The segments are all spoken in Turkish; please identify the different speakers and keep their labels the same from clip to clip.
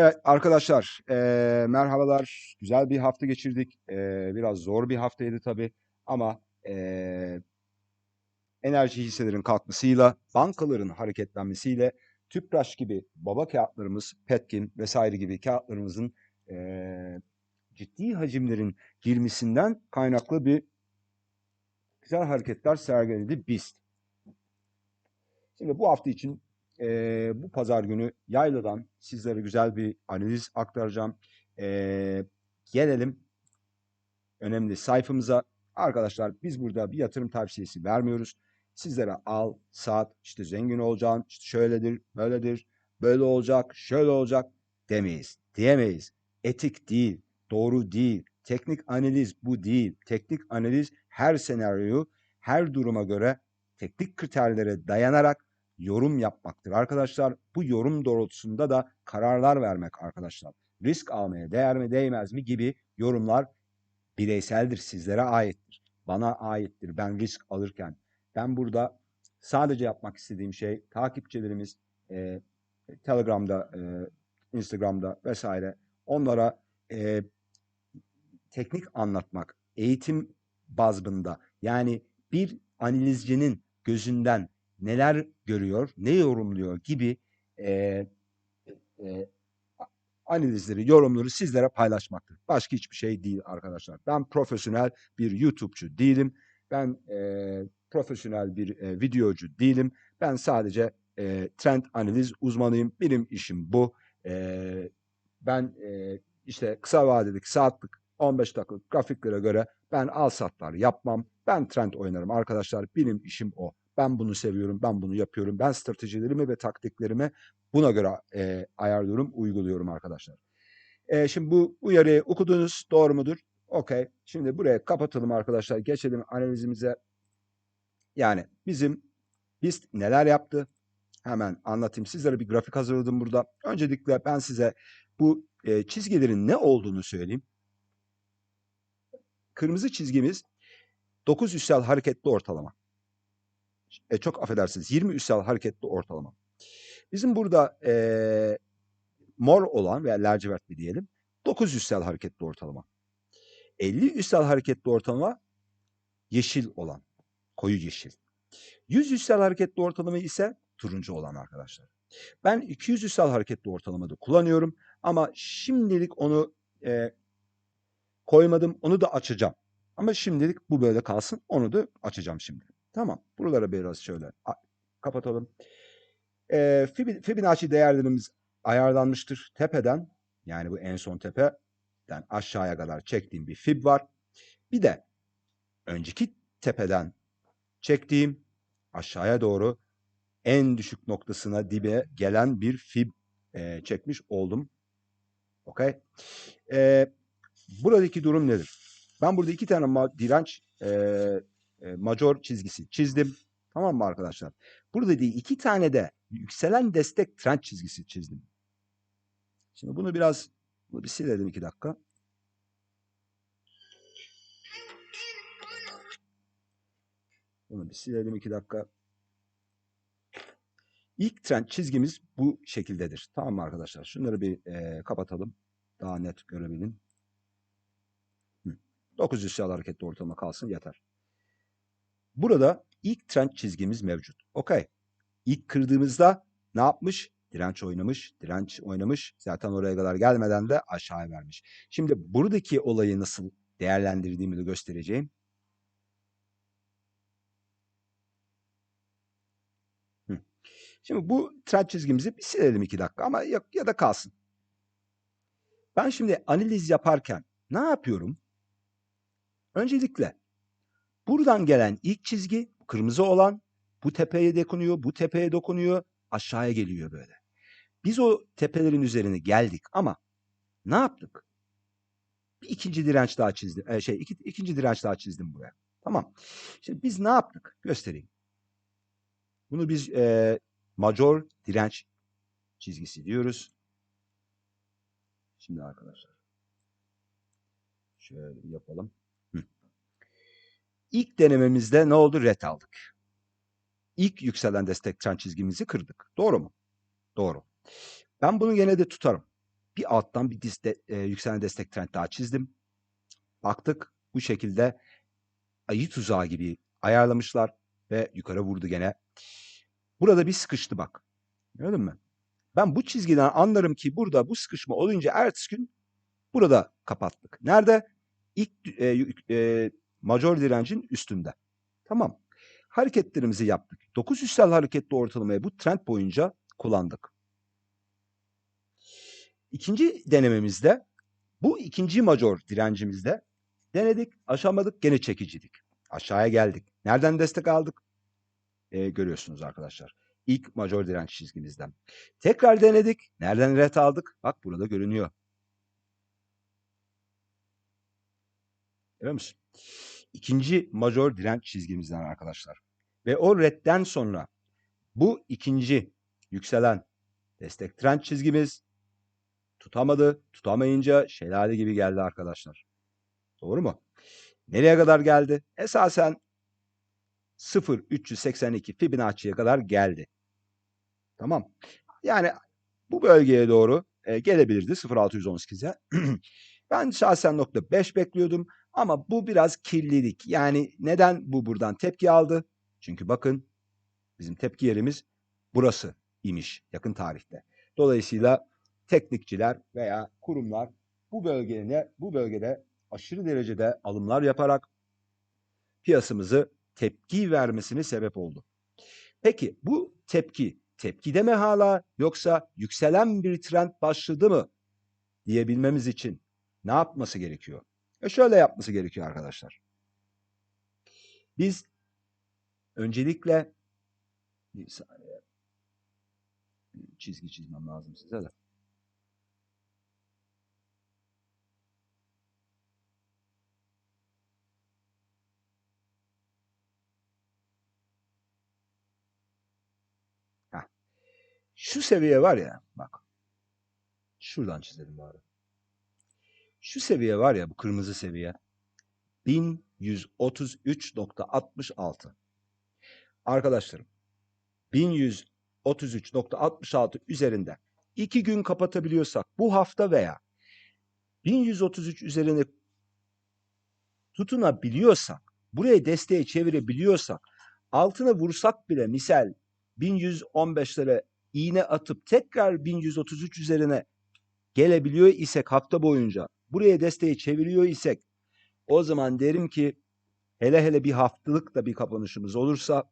Speaker 1: Evet arkadaşlar, eee, merhabalar. Güzel bir hafta geçirdik. Eee, biraz zor bir haftaydı tabii ama eee, enerji hisselerin kalkmasıyla, bankaların hareketlenmesiyle Tüpraş gibi baba kağıtlarımız, Petkim vesaire gibi kağıtlarımızın eee, ciddi hacimlerin girmesinden kaynaklı bir güzel hareketler sergiledi BIST. Şimdi bu hafta için eee, bu pazar günü yayladan sizlere güzel bir analiz aktaracağım. Eee, gelelim önemli sayfamıza. Arkadaşlar biz burada bir yatırım tavsiyesi vermiyoruz. Sizlere al, sat, işte zengin olacaksın, işte şöyledir, böyledir, böyle olacak, şöyle olacak demeyiz, diyemeyiz. Etik değil, doğru değil, teknik analiz bu değil. Teknik analiz her senaryoyu, her duruma göre teknik kriterlere dayanarak yorum yapmaktır arkadaşlar. Bu yorum doğrultusunda da kararlar vermek arkadaşlar. Risk almaya değer mi değmez mi gibi yorumlar bireyseldir, sizlere aittir. Bana aittir ben risk alırken. Ben burada sadece yapmak istediğim şey takipçilerimiz e, Telegram'da, e, Instagram'da vesaire onlara e, teknik anlatmak, eğitim bazında yani bir analizcinin gözünden neler görüyor, ne yorumluyor gibi e, e, analizleri, yorumları sizlere paylaşmaktır. Başka hiçbir şey değil arkadaşlar. Ben profesyonel bir YouTube'cu değilim. Ben e, profesyonel bir e, videocu değilim. Ben sadece e, trend analiz uzmanıyım. Benim işim bu. E, ben e, işte kısa vadedeki saatlik 15 dakikalık grafiklere göre ben al satlar yapmam. Ben trend oynarım arkadaşlar. Benim işim o. Ben bunu seviyorum, ben bunu yapıyorum. Ben stratejilerimi ve taktiklerimi buna göre e, ayarlıyorum, uyguluyorum arkadaşlar. E, şimdi bu uyarıyı okudunuz, doğru mudur? Okey. Şimdi buraya kapatalım arkadaşlar. Geçelim analizimize. Yani bizim biz neler yaptı? Hemen anlatayım. Sizlere bir grafik hazırladım burada. Öncelikle ben size bu e, çizgilerin ne olduğunu söyleyeyim. Kırmızı çizgimiz 9 üstel hareketli ortalama. E, çok affedersiniz 20 üstel hareketli ortalama. Bizim burada e, mor olan veya lacivertli diyelim 9 üstel hareketli ortalama. 50 üstel hareketli ortalama yeşil olan, koyu yeşil. 100 üstel hareketli ortalama ise turuncu olan arkadaşlar. Ben 200 üstel hareketli ortalamada kullanıyorum ama şimdilik onu e, koymadım. Onu da açacağım. Ama şimdilik bu böyle kalsın. Onu da açacağım şimdi. Tamam. Buralara biraz şöyle kapatalım. E, Fibonacci değerlerimiz ayarlanmıştır. Tepeden yani bu en son tepeden aşağıya kadar çektiğim bir fib var. Bir de önceki tepeden çektiğim aşağıya doğru en düşük noktasına dibe gelen bir fib e, çekmiş oldum. Okey. E, buradaki durum nedir? Ben burada iki tane direnç e, e, major çizgisi çizdim. Tamam mı arkadaşlar? Burada değil iki tane de yükselen destek trend çizgisi çizdim. Şimdi bunu biraz bunu bir silelim iki dakika. Bunu bir silelim iki dakika. İlk trend çizgimiz bu şekildedir. Tamam mı arkadaşlar? Şunları bir e, kapatalım. Daha net görebilin. 900 siyah hareketli ortalama kalsın yeter. Burada ilk trend çizgimiz mevcut. Okey. İlk kırdığımızda ne yapmış? Direnç oynamış, direnç oynamış. Zaten oraya kadar gelmeden de aşağıya vermiş. Şimdi buradaki olayı nasıl değerlendirdiğimi de göstereceğim. Şimdi bu trend çizgimizi bir silelim iki dakika ama ya, ya da kalsın. Ben şimdi analiz yaparken ne yapıyorum? Öncelikle buradan gelen ilk çizgi kırmızı olan bu tepeye dokunuyor, bu tepeye dokunuyor, aşağıya geliyor böyle. Biz o tepelerin üzerine geldik ama ne yaptık? Bir ikinci direnç daha çizdim. E, şey iki, ikinci direnç daha çizdim buraya. Tamam. Şimdi biz ne yaptık? Göstereyim. Bunu biz e, major direnç çizgisi diyoruz. Şimdi arkadaşlar. Şöyle yapalım. İlk denememizde ne oldu? Ret aldık. İlk yükselen destek trend çizgimizi kırdık. Doğru mu? Doğru. Ben bunu gene de tutarım. bir alttan bir diste, e, yükselen destek trend daha çizdim. Baktık bu şekilde ayı tuzağı gibi ayarlamışlar ve yukarı vurdu gene. Burada bir sıkıştı bak. Gördün mü? Ben bu çizgiden anlarım ki burada bu sıkışma olunca ertesi gün burada kapattık. Nerede? İlk e, e, major direncin üstünde. Tamam. Hareketlerimizi yaptık. 9 üstel hareketli ortalamayı bu trend boyunca kullandık. İkinci denememizde bu ikinci major direncimizde denedik, aşamadık, gene çekicidik. Aşağıya geldik. Nereden destek aldık? Ee, görüyorsunuz arkadaşlar. İlk major direnç çizgimizden. Tekrar denedik. Nereden ret aldık? Bak burada görünüyor. Görüyor musun? İkinci major direnç çizgimizden arkadaşlar. Ve o redden sonra bu ikinci yükselen destek trend çizgimiz tutamadı. Tutamayınca şelale gibi geldi arkadaşlar. Doğru mu? Nereye kadar geldi? Esasen 0.382 Fibonacci'ye kadar geldi. Tamam. Yani bu bölgeye doğru e, gelebilirdi 0.618'e. ben şahsen nokta 5 bekliyordum ama bu biraz kirlilik. Yani neden bu buradan tepki aldı? Çünkü bakın bizim tepki yerimiz burası imiş yakın tarihte. Dolayısıyla teknikçiler veya kurumlar bu bölgene bu bölgede aşırı derecede alımlar yaparak piyasamızı tepki vermesine sebep oldu. Peki bu tepki tepkide mi hala yoksa yükselen bir trend başladı mı diyebilmemiz için ne yapması gerekiyor? E şöyle yapması gerekiyor arkadaşlar. Biz öncelikle bir saniye çizgi çizmem lazım size de. Heh. Şu seviye var ya bak. Şuradan çizelim bari. Şu seviye var ya bu kırmızı seviye. 1133.66. Arkadaşlarım 1133.66 üzerinde 2 gün kapatabiliyorsak bu hafta veya 1133 üzerine tutunabiliyorsak buraya desteğe çevirebiliyorsak altına vursak bile misal 1115'lere iğne atıp tekrar 1133 üzerine gelebiliyor isek hafta boyunca buraya desteği çeviriyor isek o zaman derim ki hele hele bir haftalık da bir kapanışımız olursa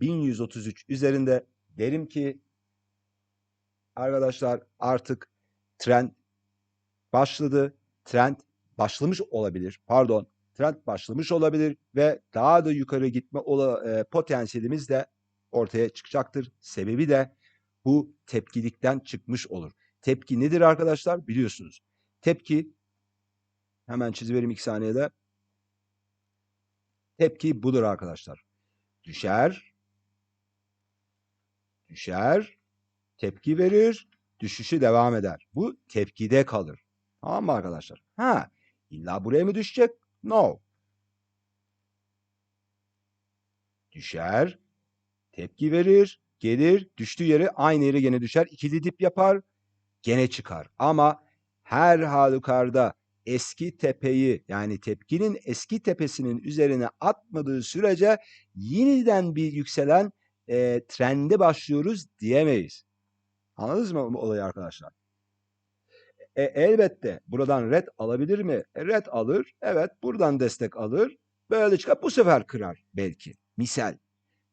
Speaker 1: 1133 üzerinde derim ki arkadaşlar artık trend başladı. Trend başlamış olabilir. Pardon. Trend başlamış olabilir ve daha da yukarı gitme ola, e, potansiyelimiz de ortaya çıkacaktır. Sebebi de bu tepkilikten çıkmış olur. Tepki nedir arkadaşlar? Biliyorsunuz. Tepki hemen çiziverim iki saniyede. Tepki budur arkadaşlar. Düşer. Düşer. Tepki verir. Düşüşü devam eder. Bu tepkide kalır. Tamam mı arkadaşlar? Ha, illa buraya mı düşecek? No. Düşer. Tepki verir. Gelir. Düştüğü yere aynı yere gene düşer. İkili dip yapar. Gene çıkar. Ama her halükarda eski tepeyi yani tepkinin eski tepesinin üzerine atmadığı sürece yeniden bir yükselen e, trende başlıyoruz diyemeyiz. Anladınız mı olayı arkadaşlar? E, elbette buradan red alabilir mi? E, red alır. Evet buradan destek alır. Böyle çıkar. Bu sefer kırar belki. Misal.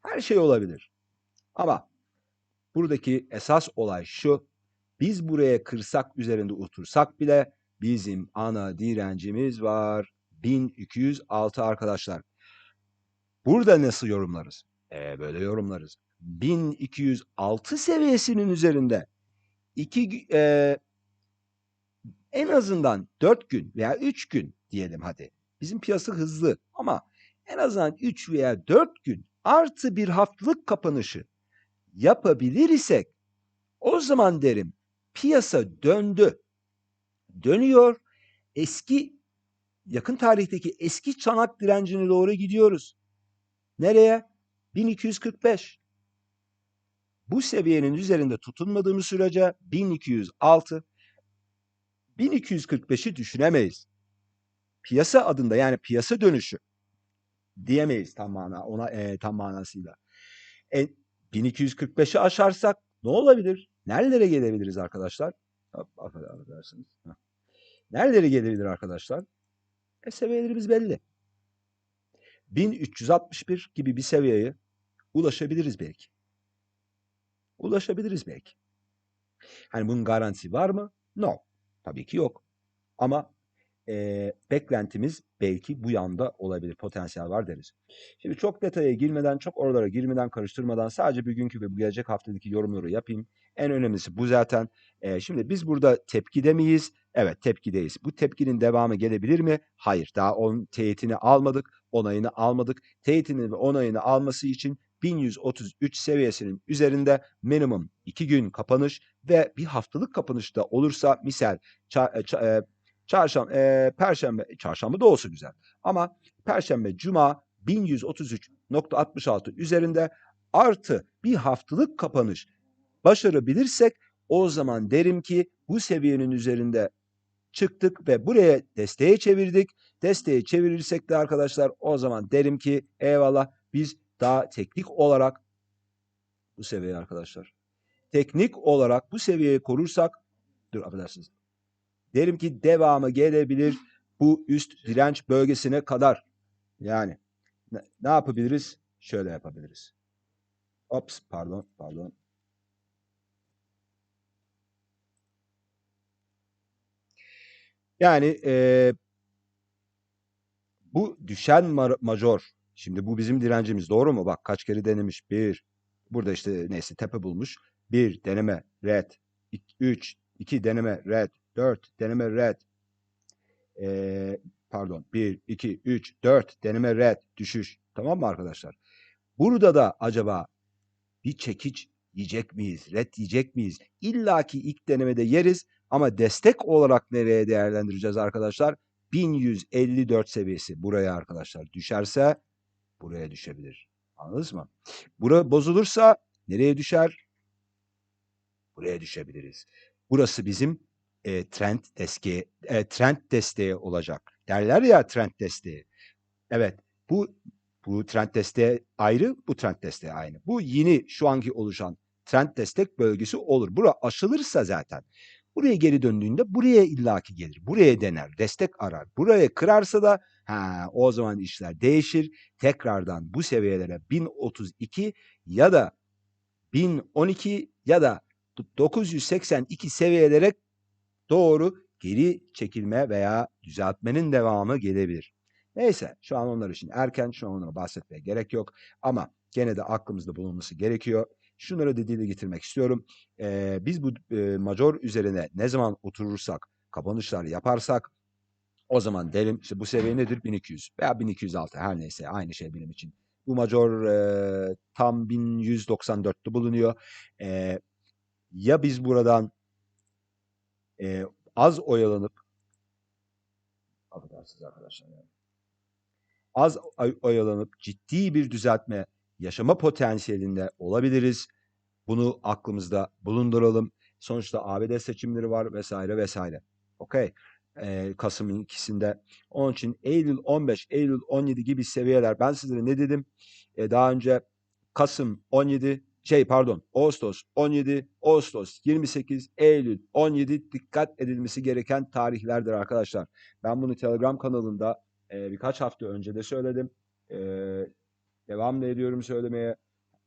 Speaker 1: Her şey olabilir. Ama buradaki esas olay şu. Biz buraya kırsak üzerinde otursak bile bizim ana direncimiz var. 1206 arkadaşlar. Burada nasıl yorumlarız? E, böyle yorumlarız. 1206 seviyesinin üzerinde iki e, en azından 4 gün veya 3 gün diyelim hadi. Bizim piyasa hızlı ama en azından 3 veya 4 gün artı bir haftalık kapanışı yapabilir isek o zaman derim piyasa döndü. Dönüyor. Eski yakın tarihteki eski çanak direncine doğru gidiyoruz. Nereye? 1245. Bu seviyenin üzerinde tutunmadığımız sürece 1206 1245'i düşünemeyiz. Piyasa adında yani piyasa dönüşü diyemeyiz tam mana ona e, tam manasıyla. E, 1245'i aşarsak ne olabilir? Nerelere gelebiliriz arkadaşlar? Affedersiniz. Heh. Nerelere gelebilir arkadaşlar? E, seviyelerimiz belli. 1361 gibi bir seviyeye ulaşabiliriz belki. Ulaşabiliriz belki. Hani bunun garantisi var mı? No. Tabii ki yok. Ama e, beklentimiz belki bu yanda olabilir. Potansiyel var deriz. Şimdi çok detaya girmeden, çok oralara girmeden, karıştırmadan sadece bugünkü ve bu gelecek haftadaki yorumları yapayım. En önemlisi bu zaten. E, şimdi biz burada tepkide miyiz? Evet tepkideyiz. Bu tepkinin devamı gelebilir mi? Hayır. Daha onun teyitini almadık, onayını almadık. Teyitini ve onayını alması için 1133 seviyesinin üzerinde minimum 2 gün kapanış ve bir haftalık kapanış da olursa misal ça- ça- e, çarşamba, e, perşembe, çarşamba da olsa güzel. Ama perşembe, cuma 1133.66 üzerinde artı bir haftalık kapanış başarabilirsek o zaman derim ki bu seviyenin üzerinde çıktık ve buraya desteğe çevirdik. Desteğe çevirirsek de arkadaşlar o zaman derim ki eyvallah biz daha teknik olarak bu seviye arkadaşlar. Teknik olarak bu seviyeyi korursak dur affedersiniz. Derim ki devamı gelebilir bu üst direnç bölgesine kadar. Yani ne, ne yapabiliriz? Şöyle yapabiliriz. Ops pardon pardon. Yani e, bu düşen ma- major. Şimdi bu bizim direncimiz doğru mu? Bak kaç kere denemiş. Bir. Burada işte neyse tepe bulmuş. Bir deneme red. İk- Üç. iki deneme red. Dört deneme red. Ee, pardon. Bir, iki, üç, dört deneme red. Düşüş. Tamam mı arkadaşlar? Burada da acaba bir çekiç yiyecek miyiz? Red yiyecek miyiz? İlla ki ilk denemede yeriz ama destek olarak nereye değerlendireceğiz arkadaşlar? 1154 seviyesi buraya arkadaşlar düşerse buraya düşebilir. Anladınız mı? Bura bozulursa nereye düşer? Buraya düşebiliriz. Burası bizim e, trend desteği, e, trend desteği olacak. Derler ya trend desteği. Evet, bu bu trend desteği ayrı, bu trend desteği aynı. Bu yeni şu anki oluşan trend destek bölgesi olur. Bura aşılırsa zaten buraya geri döndüğünde buraya illaki gelir. Buraya dener, destek arar. Buraya kırarsa da ha, o zaman işler değişir. Tekrardan bu seviyelere 1032 ya da 1012 ya da 982 seviyelere doğru geri çekilme veya düzeltmenin devamı gelebilir. Neyse şu an onlar için erken şu an onlara bahsetmeye gerek yok ama gene de aklımızda bulunması gerekiyor. Şunları dile getirmek istiyorum. Ee, biz bu e, major üzerine ne zaman oturursak, kapanışlar yaparsak o zaman derim işte bu seviye nedir? 1200 veya 1206 her neyse aynı şey benim için. Bu major e, tam 1194'te bulunuyor. E, ya biz buradan e, az oyalanıp arkadaşlar yani. Az oy- oyalanıp ciddi bir düzeltme yaşama potansiyelinde olabiliriz. Bunu aklımızda bulunduralım. Sonuçta ABD seçimleri var vesaire vesaire. Okey. Ee, Kasım'ın ikisinde. Onun için Eylül 15, Eylül 17 gibi seviyeler. Ben sizlere ne dedim? Ee, daha önce Kasım 17, şey pardon Ağustos 17, Ağustos 28, Eylül 17 dikkat edilmesi gereken tarihlerdir arkadaşlar. Ben bunu Telegram kanalında e, birkaç hafta önce de söyledim. E, devam da ediyorum söylemeye.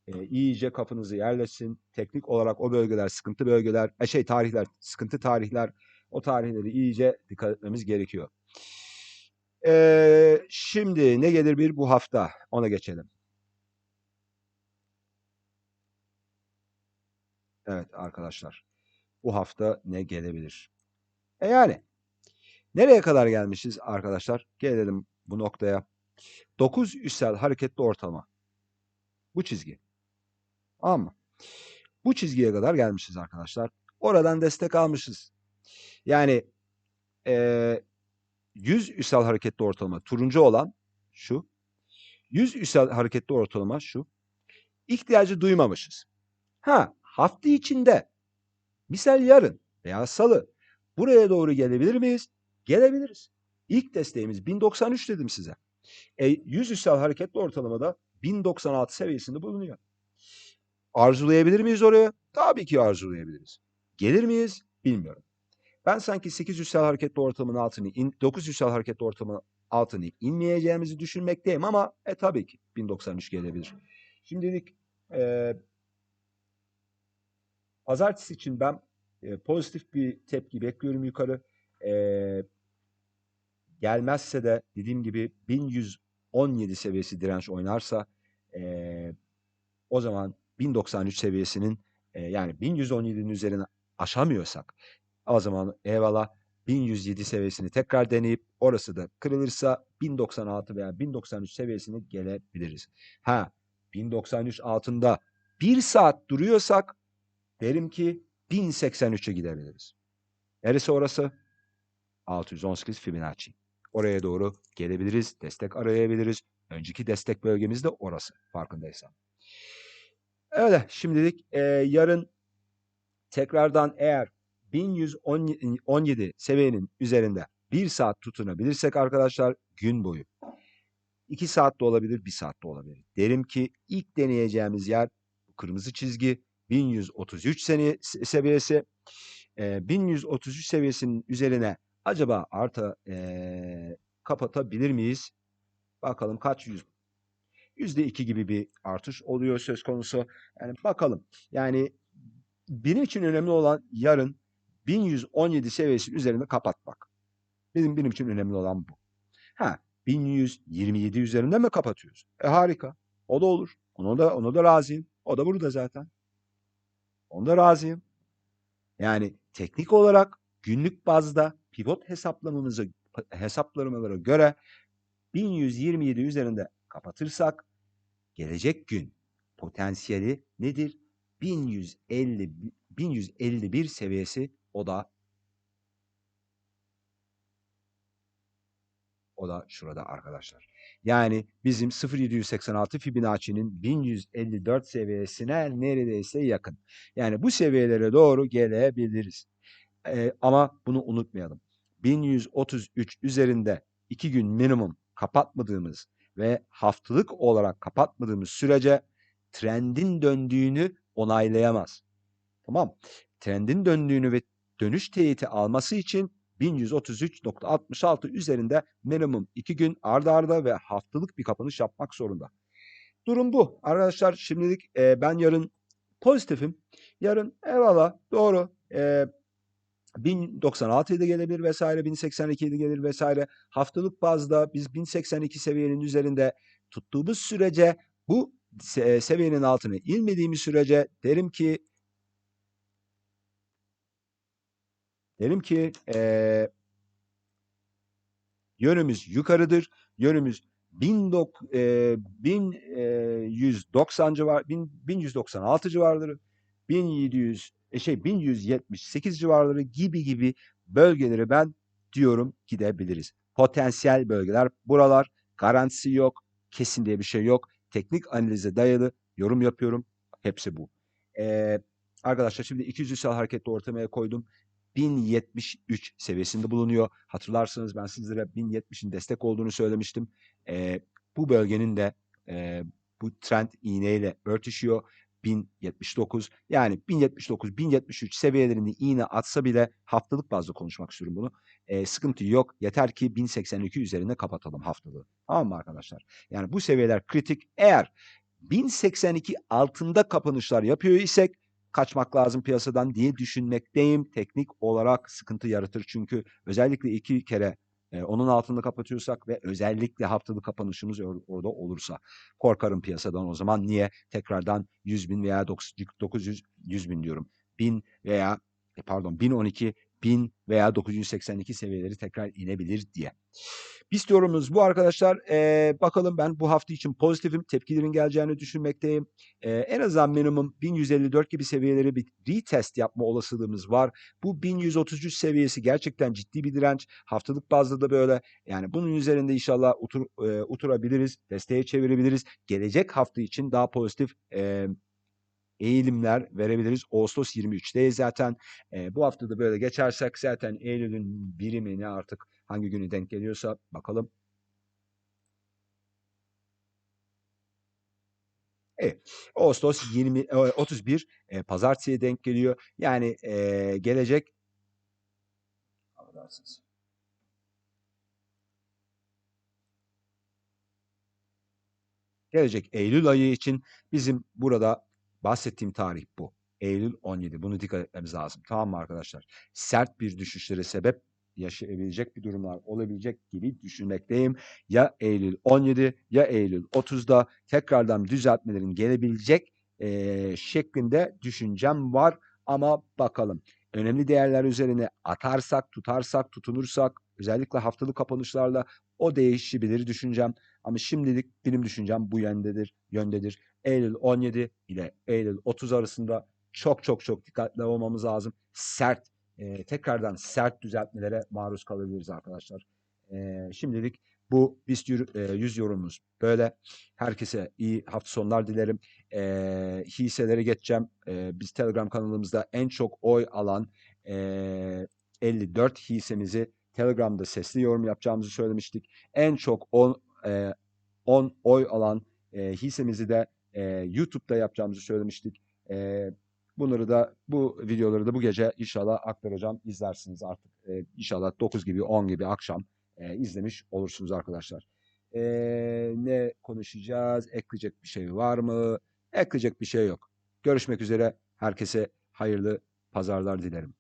Speaker 1: E, iyice kafanızı yerleşsin. Teknik olarak o bölgeler sıkıntı bölgeler, e, şey tarihler sıkıntı tarihler. O tarihleri iyice dikkat etmemiz gerekiyor. E, şimdi ne gelir bir bu hafta ona geçelim. Evet arkadaşlar. Bu hafta ne gelebilir? E yani nereye kadar gelmişiz arkadaşlar? Gelelim bu noktaya. 9 üstel hareketli ortalama. Bu çizgi. Mı? Bu çizgiye kadar gelmişiz arkadaşlar. Oradan destek almışız. Yani eee 100 üstel hareketli ortalama turuncu olan şu. 100 üstel hareketli ortalama şu. İhtiyacı duymamışız. Ha hafta içinde misal yarın veya salı Buraya doğru gelebilir miyiz? Gelebiliriz. İlk desteğimiz 1093 dedim size. E, 100 üssel hareketli ortalamada 1096 seviyesinde bulunuyor. Arzulayabilir miyiz oraya? Tabii ki arzulayabiliriz. Gelir miyiz? Bilmiyorum. Ben sanki 800 üssel hareketli ortalamanın altını, in, 900 üssel hareketli ortalamanın altını inmeyeceğimizi düşünmekteyim ama e tabii ki 1093 gelebilir. Şimdilik e, pazartesi için ben e, pozitif bir tepki bekliyorum yukarı. E, gelmezse de dediğim gibi 1117 seviyesi direnç oynarsa e, o zaman 1093 seviyesinin e, yani 1117'nin üzerine aşamıyorsak o zaman eyvallah 1107 seviyesini tekrar deneyip orası da kırılırsa 1096 veya 1093 seviyesine gelebiliriz. Ha 1093 altında bir saat duruyorsak derim ki 1083'e gidebiliriz. Neresi orası? 618 Fibonacci. Oraya doğru gelebiliriz, destek arayabiliriz. Önceki destek bölgemiz de orası farkındaysan. Öyle şimdilik e, yarın tekrardan eğer 1117 seviyenin üzerinde bir saat tutunabilirsek arkadaşlar gün boyu 2 saat de olabilir, 1 saat de olabilir. Derim ki ilk deneyeceğimiz yer kırmızı çizgi 1133 sene, seviyesi. E, 1133 seviyesinin üzerine acaba artı e, kapatabilir miyiz? Bakalım kaç yüz yüzde iki gibi bir artış oluyor söz konusu. Yani bakalım. Yani benim için önemli olan yarın 1117 seviyesi üzerinde kapatmak. Benim benim için önemli olan bu. Ha 1127 üzerinde mi kapatıyoruz? E harika. O da olur. Ona da ona da razıyım. O da burada zaten. Onda razıyım. Yani teknik olarak günlük bazda pivot hesaplamamızı hesaplamalara göre 1127 üzerinde kapatırsak gelecek gün potansiyeli nedir? 1150 1151 seviyesi o da o da şurada arkadaşlar. Yani bizim 0786 Fibonacci'nin 1154 seviyesine neredeyse yakın. Yani bu seviyelere doğru gelebiliriz. Ee, ama bunu unutmayalım. 1133 üzerinde 2 gün minimum kapatmadığımız ve haftalık olarak kapatmadığımız sürece trendin döndüğünü onaylayamaz. Tamam. Trendin döndüğünü ve dönüş teyiti alması için 1133.66 üzerinde minimum 2 gün ardarda arda ve haftalık bir kapanış yapmak zorunda. Durum bu. Arkadaşlar şimdilik e, ben yarın pozitifim. Yarın eyvallah doğru. E, 1096'ya da gelebilir vesaire, 1082'ye de gelir vesaire. Haftalık bazda biz 1082 seviyenin üzerinde tuttuğumuz sürece bu seviyenin altına inmediğimiz sürece derim ki derim ki e, yönümüz yukarıdır. Yönümüz 1190 civar 1196 civarları 1700 e şey 1178 civarları gibi gibi bölgeleri ben diyorum gidebiliriz. Potansiyel bölgeler buralar garantisi yok. Kesin diye bir şey yok. Teknik analize dayalı yorum yapıyorum. Hepsi bu. Ee, arkadaşlar şimdi 200 üstel hareketli ortamaya koydum. 1073 seviyesinde bulunuyor. Hatırlarsanız ben sizlere 1070'in destek olduğunu söylemiştim. Ee, bu bölgenin de e, bu trend iğneyle örtüşüyor. 1079 yani 1079 1073 seviyelerini iğne atsa bile haftalık bazda konuşmak istiyorum bunu. E, sıkıntı yok. Yeter ki 1082 üzerine kapatalım haftalığı. Tamam mı arkadaşlar? Yani bu seviyeler kritik. Eğer 1082 altında kapanışlar yapıyor isek kaçmak lazım piyasadan diye düşünmekteyim. Teknik olarak sıkıntı yaratır çünkü özellikle iki kere e, onun altında kapatıyorsak ve özellikle haftalık kapanışımız or- orada olursa korkarım piyasadan o zaman. Niye? Tekrardan 100 bin veya 900 100 bin diyorum. 1000 veya e, pardon 1012 1000 veya 982 seviyeleri tekrar inebilir diye. Biz yorumumuz bu arkadaşlar. Ee, bakalım ben bu hafta için pozitifim. Tepkilerin geleceğini düşünmekteyim. Ee, en azından minimum 1154 gibi seviyeleri bir retest yapma olasılığımız var. Bu 1133 seviyesi gerçekten ciddi bir direnç. Haftalık bazda da böyle. Yani bunun üzerinde inşallah otur, e, oturabiliriz. Desteğe çevirebiliriz. Gelecek hafta için daha pozitif e, eğilimler verebiliriz. Ağustos 23'teyiz zaten. Eee, bu hafta da böyle geçersek zaten Eylül'ün birimi ne artık hangi günü denk geliyorsa bakalım. Evet. Ağustos 20 eee, 31 eee, pazartesiye denk geliyor. Yani eee, gelecek Affedersiniz. Gelecek Eylül ayı için bizim burada bahsettiğim tarih bu. Eylül 17. Bunu dikkat etmemiz lazım. Tamam mı arkadaşlar? Sert bir düşüşlere sebep yaşayabilecek bir durumlar olabilecek gibi düşünmekteyim. Ya Eylül 17 ya Eylül 30'da tekrardan düzeltmelerin gelebilecek eee, şeklinde düşüncem var. Ama bakalım. Önemli değerler üzerine atarsak, tutarsak, tutunursak özellikle haftalık kapanışlarla o değişebilir düşüncem. Ama şimdilik benim düşüncem bu yöndedir, yöndedir. Eylül 17 ile Eylül 30 arasında çok çok çok dikkatli olmamız lazım. Sert, eee, tekrardan sert düzeltmelere maruz kalabiliriz arkadaşlar. Eee, şimdilik bu BIST yürü- eee, 100 yorumumuz böyle. Herkese iyi hafta sonlar dilerim. Eee hisselere geçeceğim. Eee, biz Telegram kanalımızda en çok oy alan eee 54 hissemizi Telegram'da sesli yorum yapacağımızı söylemiştik. En çok 10 eee 10 oy alan eee, hissemizi de eee, YouTube'da yapacağımızı söylemiştik. Eee, bunları da bu videoları da bu gece inşallah aktaracağım. İzlersiniz artık. Eee, inşallah 9 gibi 10 gibi akşam eee, izlemiş olursunuz arkadaşlar. Eee, ne konuşacağız? Ekleyecek bir şey var mı? Ekleyecek bir şey yok. Görüşmek üzere. Herkese hayırlı pazarlar dilerim.